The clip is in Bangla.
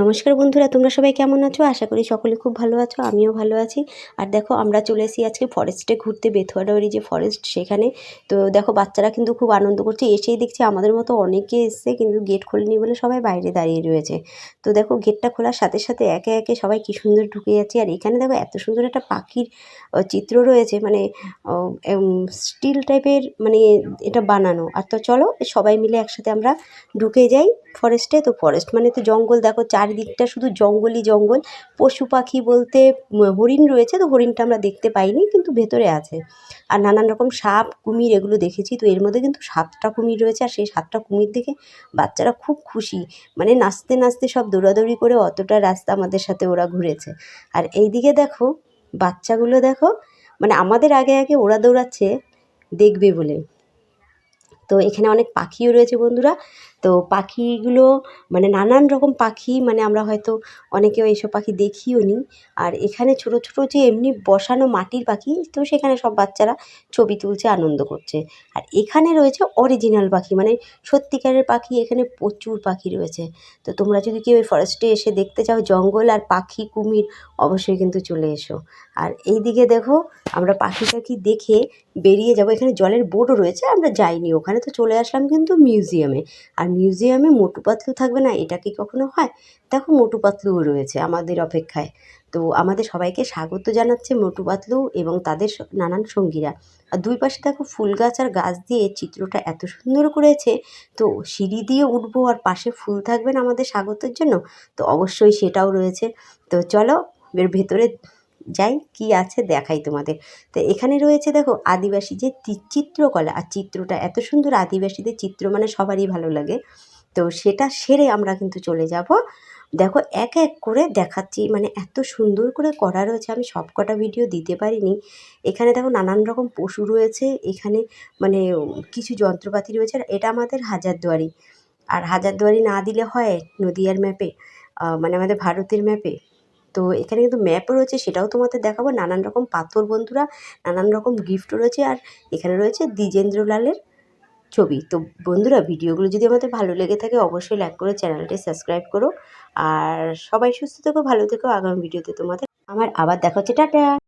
নমস্কার বন্ধুরা, তোমরা সবাই কেমন আছো? আশা করি সকলে খুব ভালো আছো, আমিও ভালো আছি। আর দেখো, আমরা চলে এসেছি আজকে ফরেস্টে ঘুরতে বেথুয়াডাওয়ারি যে ফরেস্ট সেখানে। তো দেখো, বাচ্চারা কিন্তু খুব আনন্দ করছে। এসেই দেখছি আমাদের মতো অনেকে এসছে, কিন্তু গেট খোলেনি বলে সবাই বাইরে দাঁড়িয়ে রয়েছে। তো দেখো গেটটা খোলার সাথে সাথে একে একে সবাই কী সুন্দর ঢুকে যাচ্ছে। আর এখানে দেখো, এত সুন্দর একটা পাখির চিত্র রয়েছে। মানে স্টিল টাইপের মানে এটা বানানো। আর তো চলো, সবাই মিলে একসাথে আমরা ঢুকে যাই ফরেস্টে তো ফরেস্ট মানে তো জঙ্গল, দেখো চারিদিকটা শুধু জঙ্গলই জঙ্গল। পশু পাখি বলতে হরিণ রয়েছে, তো হরিণটা আমরা দেখতে পাইনি, কিন্তু ভেতরে আছে। আর নানান রকম সাপ, কুমির এগুলো দেখেছি, তো এর মধ্যে কিন্তু সাতটা কুমির রয়েছে, আর সেই সাতটা কুমির দেখে বাচ্চারা খুব খুশি। মানে নাচতে নাচতে সব দৌড়াদৌড়ি করে অতটা রাস্তা আমাদের সাথে ওরা ঘুরেছে। আর এইদিকে দেখো, বাচ্চাগুলো দেখো মানে আমাদের আগে আগে ওরা দৌড়াচ্ছে, দেখবে বলে। তো এখানে অনেক পাখিও রয়েছে বন্ধুরা। তো পাখিগুলো মানে নানান রকম পাখি মানে আমরা হয়তো অনেকেও এইসব পাখি দেখিও নি। আর এখানে ছোট ছোট যে এমনি বসানো মাটির পাখি, তো সেখানে সব বাচ্চারা ছবি তুলছে, আনন্দ করছে। আর এখানে রয়েছে অরিজিনাল পাখি মানে সত্যিকারের পাখি, এখানে প্রচুর পাখি রয়েছে। তো তোমরা যদি কেউ এই ফরেস্টে এসে দেখতে চাও, জঙ্গল আর পাখি কুমির, অবশ্যই কিন্তু চলে এসো। আর এই দিকে দেখো, আমরা পাখি টাখি দেখে বেরিয়ে যাব। এখানে জলের বোটও রয়েছে, আমরা যাইনি ওখানে। তো চলে আসলাম কিন্তু মিউজিয়ামে। আর মিউজিয়ামে মোটু পাতলু থাকবে না, এটা কি কখনো হয়? দেখো মোটু পাতলুও রয়েছে আমাদের অপেক্ষায়। তো আমাদের সবাইকে স্বাগত জানাচ্ছে মোটু পাতলু এবং তাদের নানান সঙ্গীরা। আর দুই পাশে দেখো ফুল গাছ আর গাছ দিয়ে চিত্রটা এত সুন্দর করেছে। তো সিঁড়ি দিয়ে উঠবো আর পাশে ফুল থাকবেন আমাদের স্বাগতের জন্য? তো অবশ্যই সেটাও রয়েছে। তো চলো এর ভেতরে যাই, কি আছে দেখাই তোমাদের। তো এখানে রয়েছে দেখো আদিবাসী যে চিত্রকলা, আর চিত্রটা এত সুন্দর আদিবাসীদের চিত্র মানে সবারই ভালো লাগে। তো সেটা সেরে আমরা কিন্তু চলে যাব। দেখো এক এক করে দেখাচ্ছি মানে এত সুন্দর করে করা রয়েছে, আমি সব কটা ভিডিও দিতে পারিনি। এখানে দেখো নানান রকম পশু রয়েছে, এখানে মানে কিছু যন্ত্রপাতি রয়েছে, আর এটা আমাদের হাজারদুয়ারি। আর হাজারদুয়ারি না দিলে হয় নদিয়ার ম্যাপে মানে আমাদের ভারতের ম্যাপে তো এখানে কিন্তু ম্যাপও রয়েছে, সেটাও তোমাদের দেখাবো। নানান রকম পাথর বন্ধুরা, নানান রকম গিফটও রয়েছে, আর এখানে রয়েছে দ্বিজেন্দ্রলালের ছবি। তো বন্ধুরা, ভিডিওগুলো যদি আমাদের ভালো লেগে থাকে, অবশ্যই লাইক করে চ্যানেলটি সাবস্ক্রাইব করো। আর সবাই সুস্থ থেকো, ভালো থেকো। আগামী ভিডিওতে তোমাদের, আমার আবার দেখা হচ্ছে। টাটা!